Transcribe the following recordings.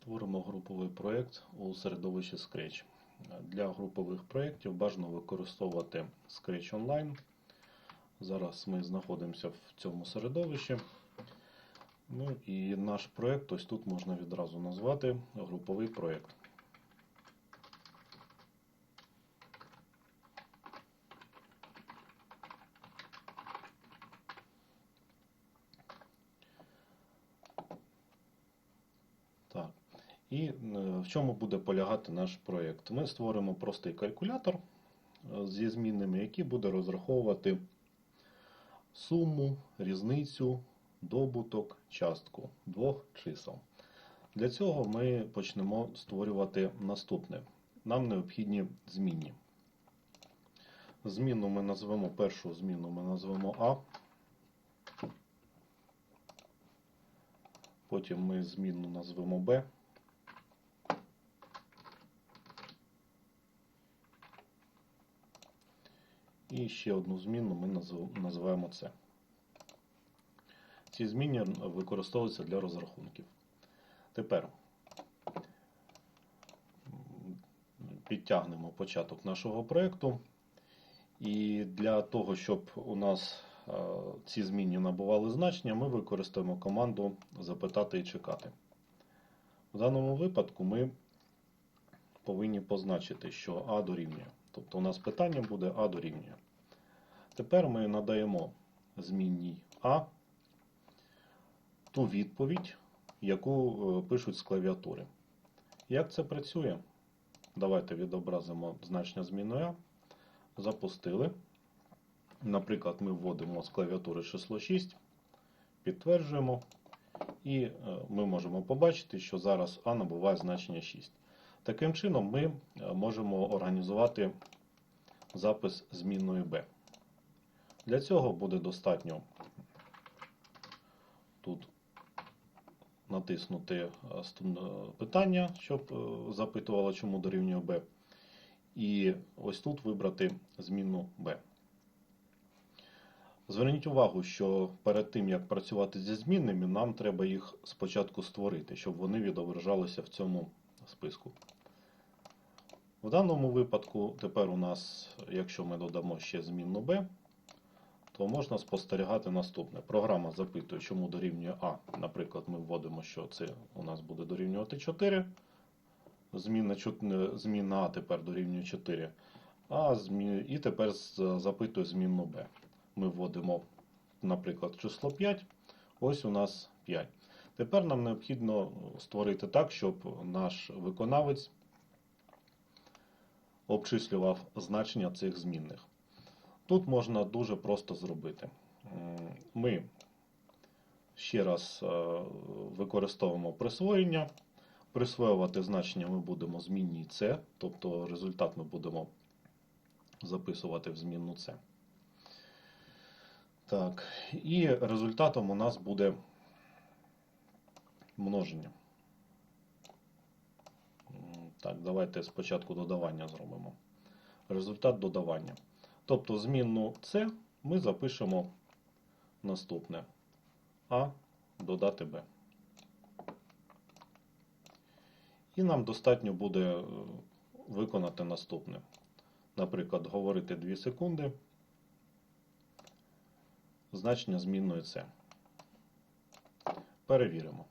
Створимо груповий проєкт у середовищі Scratch. Для групових проєктів бажано використовувати Scratch Online. Зараз ми знаходимося в цьому середовищі. Ну і наш проєкт ось тут можна відразу назвати груповий проєкт. Так. І е, в чому буде полягати наш проєкт? Ми створимо простий калькулятор е, зі змінними, який буде розраховувати суму, різницю, добуток, частку двох чисел. Для цього ми почнемо створювати наступне. Нам необхідні змінні. Зміну ми назвемо першу зміну ми назвемо А. Потім ми змінну назвемо Б. І ще одну зміну ми називаємо С. Ці змінні використовуються для розрахунків. Тепер підтягнемо початок нашого проєкту. І для того, щоб у нас е, ці змінні набували значення, ми використаємо команду запитати і чекати. В даному випадку ми повинні позначити, що А дорівнює. Тобто у нас питання буде А дорівнює. Тепер ми надаємо змінній А ту відповідь, яку е, пишуть з клавіатури. Як це працює? Давайте відобразимо значення змінної А. Запустили. Наприклад, ми вводимо з клавіатури число 6, підтверджуємо, і е, ми можемо побачити, що зараз А набуває значення 6. Таким чином, ми е, можемо організувати запис змінної B. Для цього буде достатньо тут натиснути е, е, питання, щоб запитувало, чому дорівнює B. І ось тут вибрати змінну B. Зверніть увагу, що перед тим, як працювати зі змінними, нам треба їх спочатку створити, щоб вони відображалися в цьому списку. В даному випадку, тепер у нас, якщо ми додамо ще змінну b, то можна спостерігати наступне. Програма запитує, чому дорівнює А. Наприклад, ми вводимо, що це у нас буде дорівнювати 4. Зміна, зміна А тепер дорівнює 4. А. І тепер запитує змінну b. Ми вводимо, наприклад, число 5. Ось у нас 5. Тепер нам необхідно створити так, щоб наш виконавець обчислював значення цих змінних. Тут можна дуже просто зробити. Ми ще раз е, використовуємо присвоєння. Присвоювати значення ми будемо змінній С, тобто результат ми будемо записувати в змінну С. Так, і результатом у нас буде множення. Так, давайте спочатку додавання зробимо. Результат додавання. Тобто змінну С ми запишемо наступне. А додати Б. І нам достатньо буде е, виконати наступне. Наприклад, говорити 2 секунди. Значення змінної С. Перевіримо.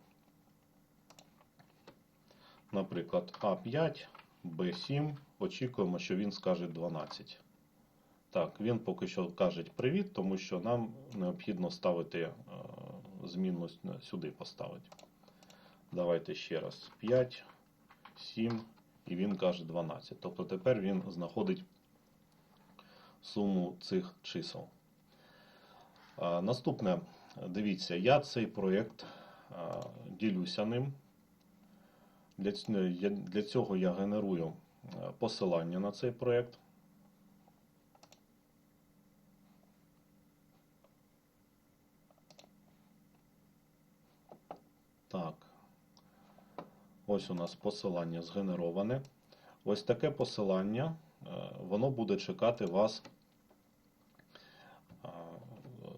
Наприклад, А5, Б7. Очікуємо, що він скаже 12. Так, він поки що каже привіт, тому що нам необхідно ставити е, змінну сюди поставити. Давайте ще раз. 5, 7, і він каже 12. Тобто тепер він знаходить суму цих чисел. А, Наступне, дивіться, я цей проєкт а, ділюся ним. Для, для цього я генерую е, посилання на цей проєкт. Так. Ось у нас посилання згенероване. Ось таке посилання, е, воно буде чекати вас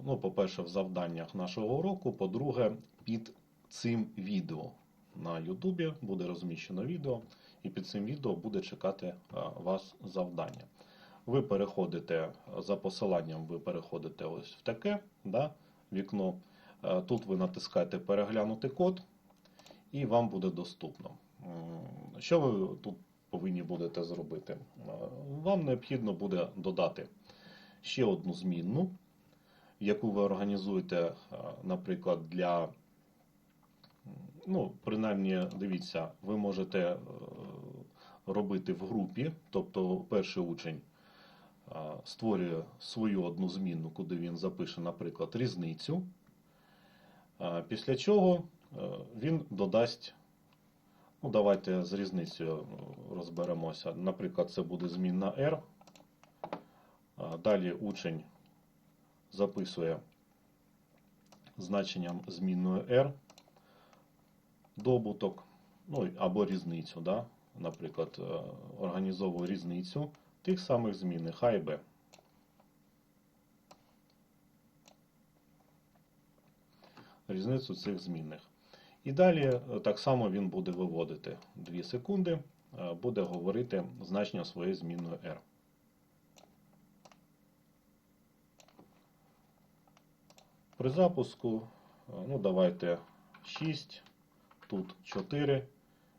ну, по-перше, в завданнях нашого уроку, по-друге, під цим відео. На Ютубі, буде розміщено відео, і під цим відео буде чекати е, вас завдання. Ви переходите за посиланням, ви переходите ось в таке да, вікно. Е, Тут ви натискаєте переглянути код, і вам буде доступно. Що ви тут повинні будете зробити? Е, Вам необхідно буде додати ще одну змінну, яку ви організуєте, наприклад, для, ну, принаймні, дивіться, ви можете е, робити в групі, тобто перший учень е, створює свою одну змінну, куди він запише, наприклад, різницю. Е, Після чого він додасть, ну давайте з різницею розберемося. Наприклад, це буде змінна R. Далі учень записує значенням змінної R добуток, ну або різницю, да? наприклад, е, організовує різницю тих самих змінних А і Б. Різницю цих змінних. І далі е, так само він буде виводити 2 секунди, е, буде говорити значення своєї змінної R. При запуску, ну давайте 6, тут 4.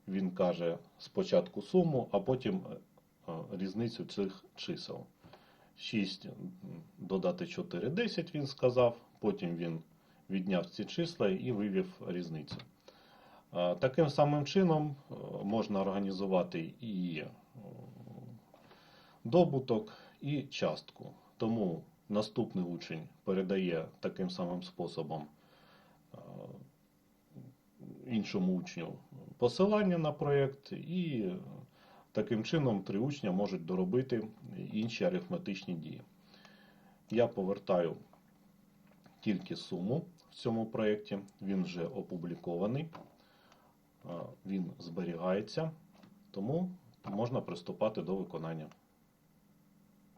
Він каже спочатку суму, а потім е, е, різницю цих чисел. 6 додати 4 10 він сказав, потім він відняв ці числа і вивів різницю. Е, Таким самим чином можна організувати і добуток, і частку. Тому наступний учень передає таким самим способом іншому учню посилання на проєкт, і таким чином три учня можуть доробити інші арифметичні дії. Я повертаю тільки суму в цьому проєкті, він вже опублікований, е, він зберігається, тому можна приступати до виконання.